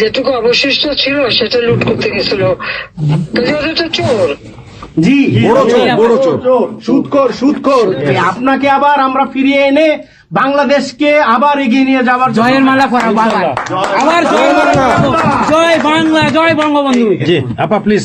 যেটুকু অবশিষ্ট ছিল সেটা লুট করতে গেছিল। তো চোর। জি বড় চোর, বড় চোর। সুদখোর সুদখোর আপনাকে আবার আমরা ফিরিয়ে এনে বাংলাদেশকে আবার এগিয়ে নিয়ে যাওয়ার জয়ের মালা করা বাংলা আবার জয় বাংলা জয় বাংলা জয় বঙ্গবন্ধু। জি আপা প্লিজ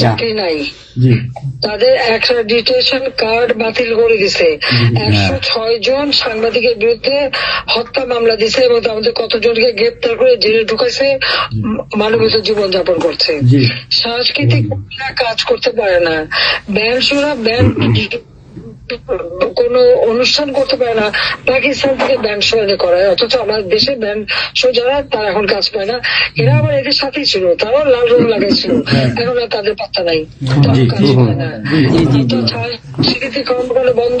চাকরি নাই। তাদের একটা ডিটেশন কার্ড বাতিল করে দিছে। একশো ছয় জন সাংবাদিকের বিরুদ্ধে হত্যা মামলা দিছে এবং আমাদের কতজনকে গ্রেপ্তার করে জেলে ঢুকাইছে মানবিত জীবন যাপন করছে। জি। সাংস্কৃতিক কাজ করতে পারে না। ব্যান্ড শোনা ব্যান্ড কোন অনুষ্ঠান করতে পারে না পাকিস্তান থেকে ব্যান্ড শো এনে করায়। অথচ আমার দেশে ব্যান্ড শো যারা তারা এখন কাজ পায় না। এরা আবার এদের সাথেই ছিল তারাও লাল রং লাগাইছিল। এখন আর তাদের পাত্তা নাই। কাজ পায় না। সাংস্কৃতিক কর্মকাণ্ড বন্ধ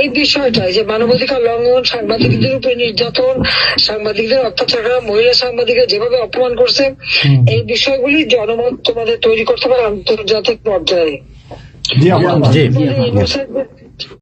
এই বিষয়টা যে মানবাধিকার লঙ্ঘন সাংবাদিকদের উপরে নির্যাতন সাংবাদিকদের অত্যাচার করা মহিলা সাংবাদিকরা যেভাবে অপমান করছে এই বিষয়গুলি জনমত তোমাদের তৈরি করতে পারে আন্তর্জাতিক পর্যায়ে। জি